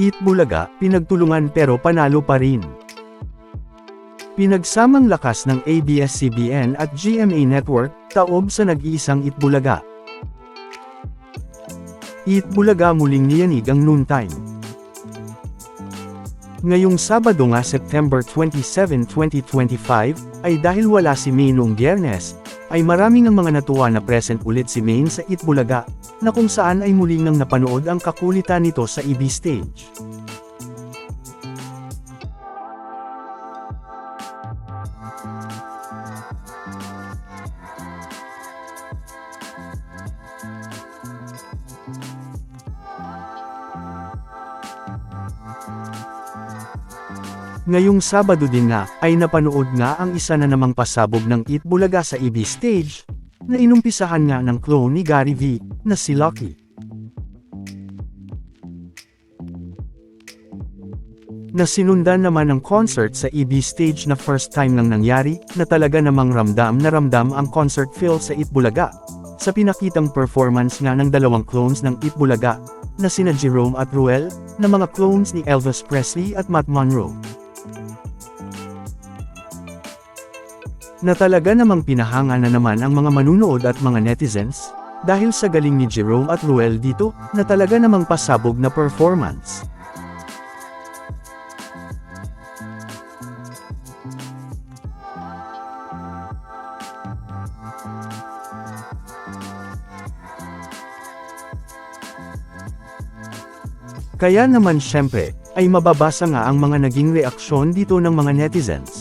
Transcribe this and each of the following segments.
Eat Bulaga, pinagtulungan pero panalo pa rin. Pinagsamang lakas ng ABS-CBN at GMA Network, taob sa nag-iisang Eat Bulaga. Eat Bulaga muling niyanig ang noontime. Ngayong Sabado nga September 27, 2025, ay dahil wala si May noong ay maraming ang mga natuwa na present ulit si Maine sa Itbulaga, na kung saan ay muling nang napanood ang kakulitan nito sa EB stage. Ngayong Sabado din nga, ay napanood nga ang isa na namang pasabog ng Eat Bulaga sa EB stage, na inumpisahan nga ng clone ni Gary V, na si Lucky. Na sinundan naman ng concert sa EB stage na first time nang nangyari, na talaga namang ramdam na ramdam ang concert feel sa Eat Bulaga. Sa pinakitang performance nga ng dalawang clones ng Eat Bulaga, na sina Jerome at Ruel, na mga clones ni Elvis Presley at Matt Monroe. Na talaga namang pinahanga na naman ang mga manunood at mga netizens, dahil sa galing ni Jerome at Ruel dito, na talaga namang pasabog na performance. Kaya naman syempre, ay mababasa nga ang mga naging reaksyon dito ng mga netizens.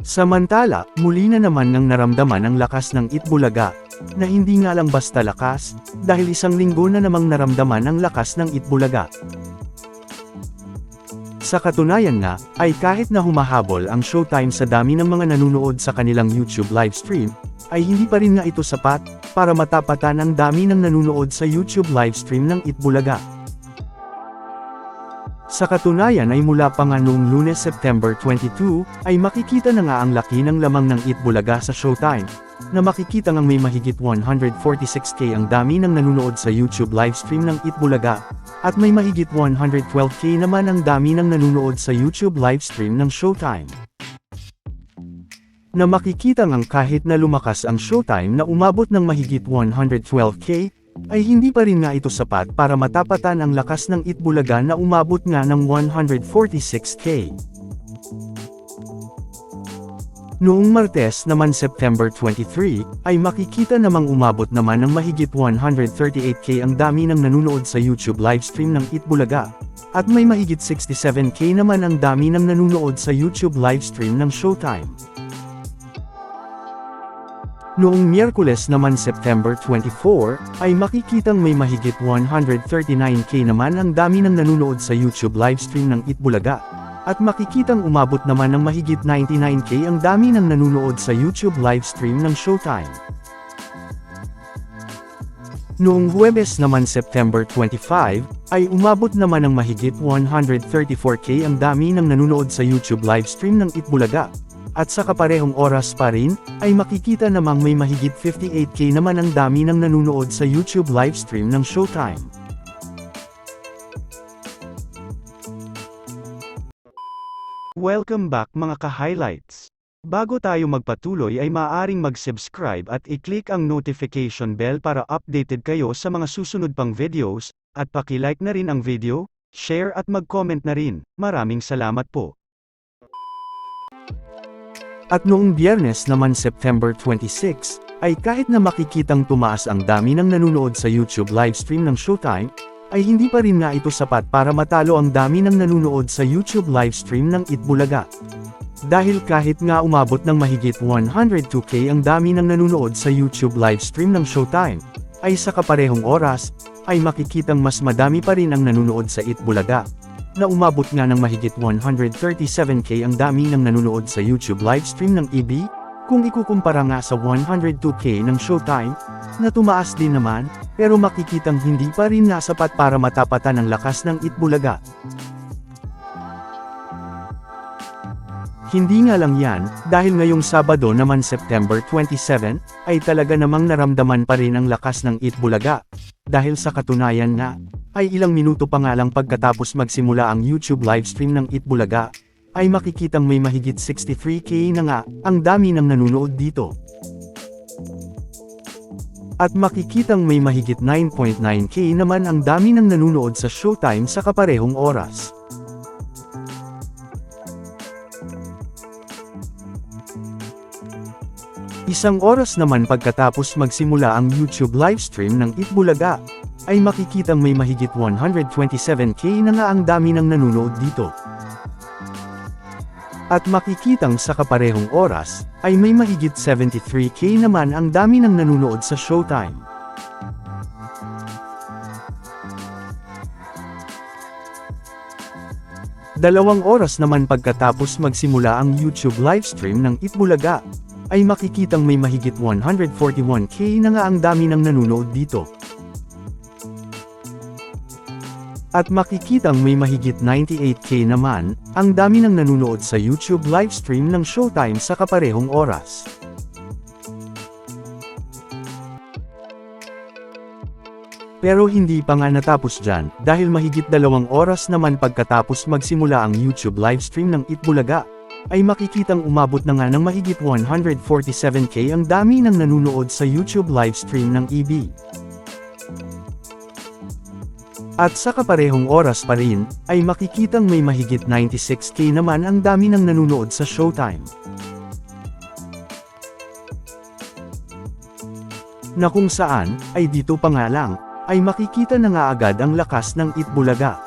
Samantala, muli na naman nang naramdaman ang lakas ng Itbulaga, na hindi nga lang basta lakas, dahil isang linggo na namang naramdaman ang lakas ng Itbulaga. Sa katunayan nga, ay kahit na humahabol ang showtime sa dami ng mga nanunood sa kanilang YouTube livestream, ay hindi pa rin nga ito sapat, para matapatan ang dami ng nanunood sa YouTube livestream ng Itbulaga. Sa katunayan ay mula pa nga noong lunes September 22, ay makikita na nga ang laki ng lamang ng Itbulaga sa Showtime, na makikita ngang may mahigit 146k ang dami ng nanunood sa YouTube livestream ng Itbulaga, at may mahigit 112k naman ang dami ng nanunood sa YouTube livestream ng Showtime. Na makikita ngang kahit na lumakas ang Showtime na umabot ng mahigit 112k, ay hindi pa rin nga ito sapat para matapatan ang lakas ng Itbulaga na umabot nga ng 146k. Noong Martes naman September 23, ay makikita namang umabot naman ng mahigit 138k ang dami ng nanunood sa YouTube livestream ng Itbulaga, at may mahigit 67k naman ang dami ng nanunood sa YouTube livestream ng Showtime. Noong Miyerkules naman September 24, ay makikitang may mahigit 139k naman ang dami ng nanunood sa YouTube livestream ng Itbulaga. At makikitang umabot naman ng mahigit 99k ang dami ng nanunood sa YouTube livestream ng Showtime. Noong Huwebes naman September 25, ay umabot naman ng mahigit 134k ang dami ng nanunood sa YouTube livestream ng Itbulaga. At sa kaparehong oras pa rin, ay makikita namang may mahigit 58k naman ang dami ng nanunood sa YouTube livestream ng Showtime. Welcome back mga ka-highlights. Bago tayo magpatuloy ay maaaring mag-subscribe at i-click ang notification bell para updated kayo sa mga susunod pang videos, at paki-like na rin ang video, share at mag-comment na rin. Maraming salamat po. At noong biyernes naman September 26, ay kahit na makikitang tumaas ang dami ng nanunood sa YouTube livestream ng Showtime, ay hindi pa rin nga ito sapat para matalo ang dami ng nanunood sa YouTube livestream ng Itbulaga. Dahil kahit nga umabot ng mahigit 102k ang dami ng nanunood sa YouTube livestream ng Showtime, ay sa kaparehong oras, ay makikitang mas madami pa rin ang nanunood sa Itbulaga, na umabot nga ng mahigit 137k ang dami ng nanunood sa YouTube livestream ng EB, Kung ikukumpara nga sa 102k ng Showtime, na tumaas din naman, pero makikitang hindi pa rin nga sapat para matapatan ang lakas ng Itbulaga. Hindi nga lang yan, dahil ngayong Sabado naman September 27, ay talaga namang naramdaman pa rin ang lakas ng Itbulaga. Dahil sa katunayan nga, ay ilang minuto pa nga lang pagkatapos magsimula ang YouTube livestream ng Itbulaga, ay makikitang may mahigit 63k na nga, ang dami ng nanunood dito. At makikitang may mahigit 9.9k naman ang dami ng nanunood sa Showtime sa kaparehong oras. Isang oras naman pagkatapos magsimula ang YouTube livestream ng Itbulaga, ay makikitang may mahigit 127k na nga ang dami ng nanunood dito. At makikitang sa kaparehong oras, ay may mahigit 73k naman ang dami ng nanunood sa Showtime. Dalawang oras naman pagkatapos magsimula ang YouTube livestream ng Itbulaga, ay makikitang may mahigit 141k na nga ang dami ng nanunood dito. At makikitang may mahigit 98k naman, ang dami ng nanunood sa YouTube livestream ng Showtime sa kaparehong oras. Pero hindi pa nga natapos dyan, dahil mahigit dalawang oras naman pagkatapos magsimula ang YouTube livestream ng Itbulaga, ay makikitang umabot na nga ng mahigit 147k ang dami ng nanunood sa YouTube livestream ng EB. At sa kaparehong oras pa rin, ay makikitang may mahigit 96k naman ang dami ng nanunood sa Showtime. Na kung saan, ay dito pa nga lang, ay makikita na nga agad ang lakas ng Itbulaga.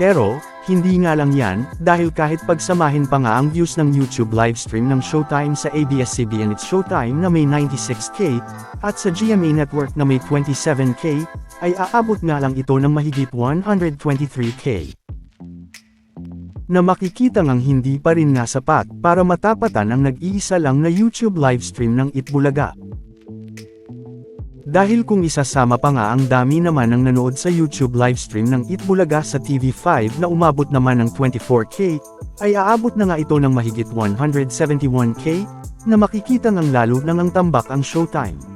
Pero, hindi nga lang yan, dahil kahit pagsamahin pa nga ang views ng YouTube livestream ng Showtime sa ABS-CBN It's Showtime na may 96k, at sa GMA Network na may 27k, ay aabot nga lang ito ng mahigit 123k. Na makikita ngang hindi pa rin nga sapat para matapatan ang nag-iisa lang na YouTube livestream ng Itbulaga. Dahil kung isasama pa nga ang dami naman ng nanood sa YouTube livestream ng Itbulaga sa TV5 na umabot naman ng 24k, ay aabot na nga ito ng mahigit 171k, na makikita ngang lalo nang ang tambak ang Showtime.